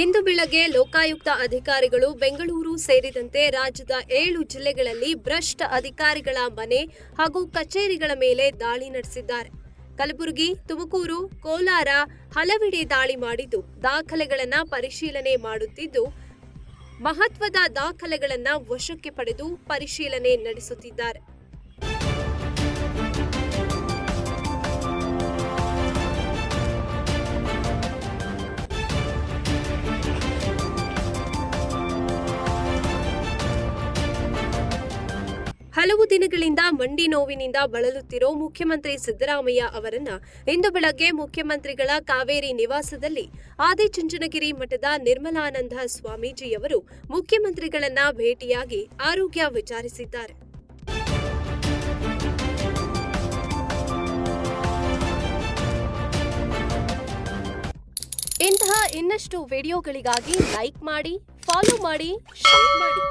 ಇಂದು ಬೆಳಗ್ಗೆ ಲೋಕಾಯುಕ್ತ ಅಧಿಕಾರಿಗಳು ಬೆಂಗಳೂರು ಸೇರಿದಂತೆ ರಾಜ್ಯದ ಏಳು ಜಿಲ್ಲೆಗಳಲ್ಲಿ ಭ್ರಷ್ಟ ಅಧಿಕಾರಿಗಳ ಮನೆ ಹಾಗೂ ಕಚೇರಿಗಳ ಮೇಲೆ ದಾಳಿ ನಡೆಸಿದ್ದಾರೆ. ಕಲಬುರಗಿ, ತುಮಕೂರು, ಕೋಲಾರ ಹಲವೆಡೆ ದಾಳಿ ಮಾಡಿದ್ದು, ದಾಖಲೆಗಳನ್ನು ಪರಿಶೀಲನೆ ಮಾಡುತ್ತಿದ್ದು, ಮಹತ್ವದ ದಾಖಲೆಗಳನ್ನು ವಶಕ್ಕೆ ಪಡೆದು ಪರಿಶೀಲನೆ ನಡೆಸುತ್ತಿದ್ದಾರೆ. ಹಲವು ದಿನಗಳಿಂದ ಮಂಡಿ ನೋವಿನಿಂದ ಬಳಲುತ್ತಿರೋ ಮುಖ್ಯಮಂತ್ರಿ ಸಿದ್ದರಾಮಯ್ಯ ಅವರನ್ನ ಇಂದು ಬೆಳಗ್ಗೆ ಮುಖ್ಯಮಂತ್ರಿಗಳ ಕಾವೇರಿ ನಿವಾಸದಲ್ಲಿ ಆದಿಚುಂಚನಗಿರಿ ಮಠದ ನಿರ್ಮಲಾನಂದ ಸ್ವಾಮೀಜಿಯವರು ಮುಖ್ಯಮಂತ್ರಿಗಳನ್ನ ಭೇಟಿಯಾಗಿ ಆರೋಗ್ಯ ವಿಚಾರಿಸಿದ್ದಾರೆ. ಇಂತಹ ಇನ್ನಷ್ಟು ವಿಡಿಯೋಗಳಿಗಾಗಿ ಲೈಕ್ ಮಾಡಿ, ಫಾಲೋ ಮಾಡಿ, ಶೇರ್ ಮಾಡಿ.